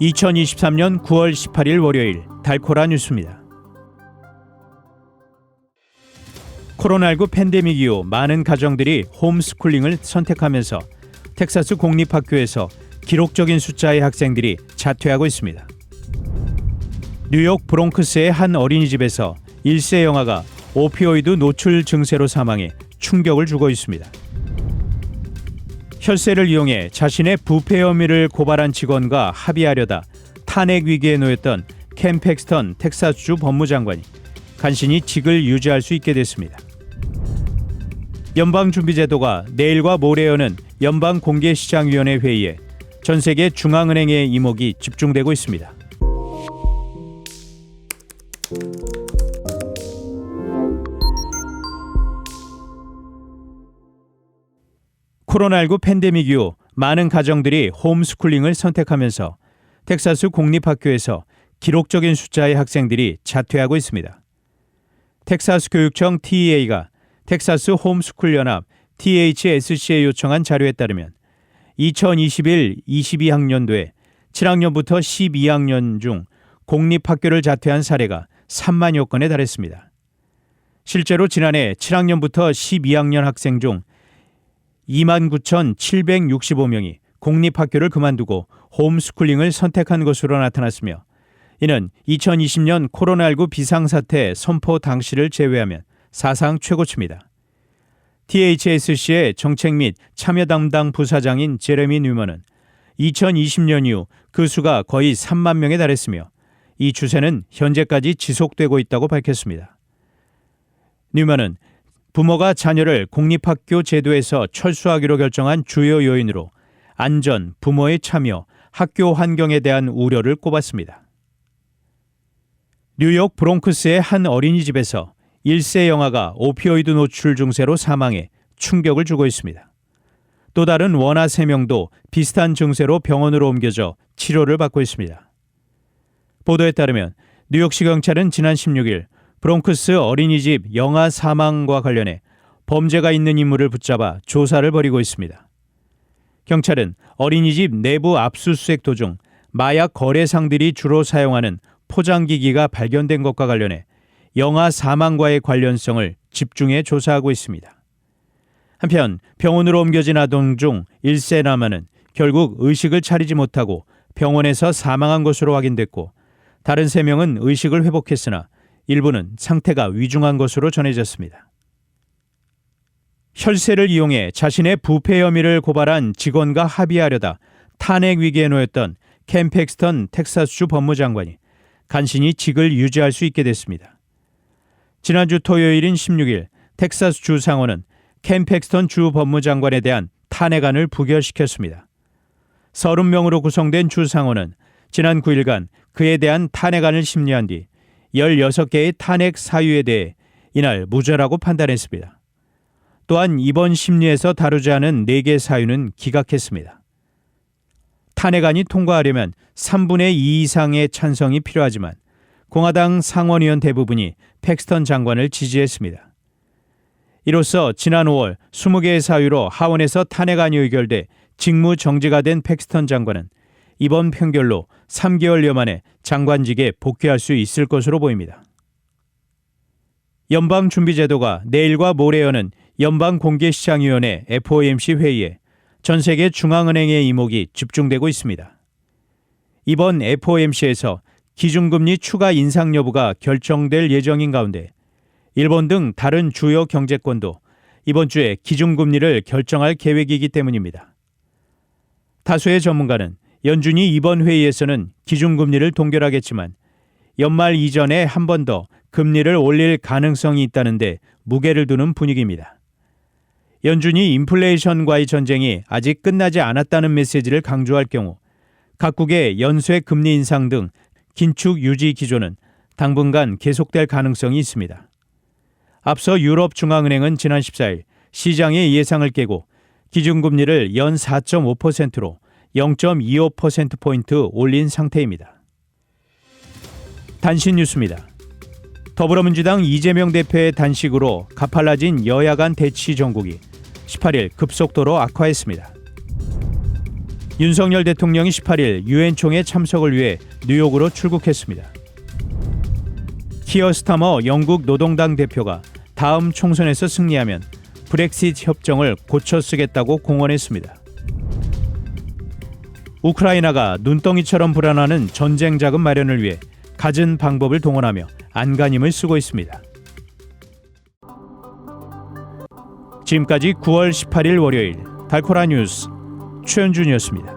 2023년 9월 18일 월요일 달코라 뉴스입니다. 코로나19 팬데믹 이후 많은 가정들이 홈스쿨링을 선택하면서 텍사스 공립학교에서 기록적인 숫자의 학생들이 자퇴하고 있습니다. 뉴욕 브롱크스의 한 어린이집에서 1세 영아가 오피오이드 노출 증세로 사망해 충격을 주고 있습니다. 혈세를 이용해 자신의 부패 혐의를 고발한 직원과 합의하려다 탄핵 위기에 놓였던 캠 팩스턴 텍사스주 법무장관이 간신히 직을 유지할 수 있게 됐습니다. 연방준비제도가 내일과 모레 여는 연방공개시장위원회 회의에 전 세계 중앙은행의 이목이 집중되고 있습니다. 코로나19 팬데믹 이후 많은 가정들이 홈스쿨링을 선택하면서 텍사스 공립학교에서 기록적인 숫자의 학생들이 자퇴하고 있습니다. 텍사스 교육청 TEA가 텍사스 홈스쿨 연합 THSC에 요청한 자료에 따르면 2021-22학년도에 7학년부터 12학년 중 공립학교를 자퇴한 사례가 3만여 건에 달했습니다. 실제로 지난해 7학년부터 12학년 학생 중 29,765명이 공립학교를 그만두고 홈스쿨링을 선택한 것으로 나타났으며 이는 2020년 코로나19 비상사태 선포 당시를 제외하면 사상 최고치입니다. THSC의 정책 및 참여 담당 부사장인 제레미 뉴먼은 2020년 이후 그 수가 거의 3만 명에 달했으며 이 추세는 현재까지 지속되고 있다고 밝혔습니다. 뉴먼은 부모가 자녀를 공립학교 제도에서 철수하기로 결정한 주요 요인으로 안전, 부모의 참여, 학교 환경에 대한 우려를 꼽았습니다. 뉴욕 브롱크스의 한 어린이집에서 1세 영아가 오피오이드 노출 증세로 사망해 충격을 주고 있습니다. 또 다른 원아 3명도 비슷한 증세로 병원으로 옮겨져 치료를 받고 있습니다. 보도에 따르면 뉴욕시 경찰은 지난 16일 브롱크스 어린이집 영아 사망과 관련해 범죄가 있는 인물을 붙잡아 조사를 벌이고 있습니다. 경찰은 어린이집 내부 압수수색 도중 마약 거래상들이 주로 사용하는 포장기기가 발견된 것과 관련해 영아 사망과의 관련성을 집중해 조사하고 있습니다. 한편 병원으로 옮겨진 아동 중 1세 남아는 결국 의식을 차리지 못하고 병원에서 사망한 것으로 확인됐고 다른 3명은 의식을 회복했으나 일부는 상태가 위중한 것으로 전해졌습니다. 혈세를 이용해 자신의 부패 혐의를 고발한 직원과 합의하려다 탄핵 위기에 놓였던 캠 팩스턴 텍사스주 법무장관이 간신히 직을 유지할 수 있게 됐습니다. 지난주 토요일인 16일 텍사스 주 상원은 캠 팩스턴 주 법무장관에 대한 탄핵안을 부결시켰습니다. 30명으로 구성된 주 상원은 지난 9일간 그에 대한 탄핵안을 심리한 뒤 16개의 탄핵 사유에 대해 이날 무죄라고 판단했습니다. 또한 이번 심리에서 다루지 않은 4개 사유는 기각했습니다. 탄핵안이 통과하려면 3분의 2 이상의 찬성이 필요하지만 공화당 상원의원 대부분이 팩스턴 장관을 지지했습니다. 이로써 지난 5월 20개의 사유로 하원에서 탄핵안이 의결돼 직무 정지가 된 팩스턴 장관은 이번 편결로 3개월여 만에 장관직에 복귀할 수 있을 것으로 보입니다. 연방준비제도가 내일과 모레 여는 연방공개시장위원회 FOMC 회의에 전 세계 중앙은행의 이목이 집중되고 있습니다. 이번 FOMC에서 기준금리 추가 인상 여부가 결정될 예정인 가운데 일본 등 다른 주요 경제권도 이번 주에 기준금리를 결정할 계획이기 때문입니다. 다수의 전문가는 연준이 이번 회의에서는 기준금리를 동결하겠지만 연말 이전에 한 번 더 금리를 올릴 가능성이 있다는데 무게를 두는 분위기입니다. 연준이 인플레이션과의 전쟁이 아직 끝나지 않았다는 메시지를 강조할 경우 각국의 연쇄 금리 인상 등 긴축 유지 기조는 당분간 계속될 가능성이 있습니다. 앞서 유럽 중앙은행은 지난 14일 시장의 예상을 깨고 기준금리를 연 4.5%로 0.25%포인트 올린 상태입니다. 단신 뉴스입니다. 더불어민주당 이재명 대표의 단식으로 가팔라진 여야 간 대치 정국이 18일 급속도로 악화했습니다. 윤석열 대통령이 18일 유엔 총회 참석을 위해 뉴욕으로 출국했습니다. 키어 스타머 영국 노동당 대표가 다음 총선에서 승리하면 브렉시트 협정을 고쳐 쓰겠다고 공언했습니다. 우크라이나가 눈덩이처럼 불어나는 전쟁 자금 마련을 위해 갖은 방법을 동원하며 안간힘을 쓰고 있습니다. 지금까지 9월 18일 월요일 달코라 뉴스 최현준이었습니다.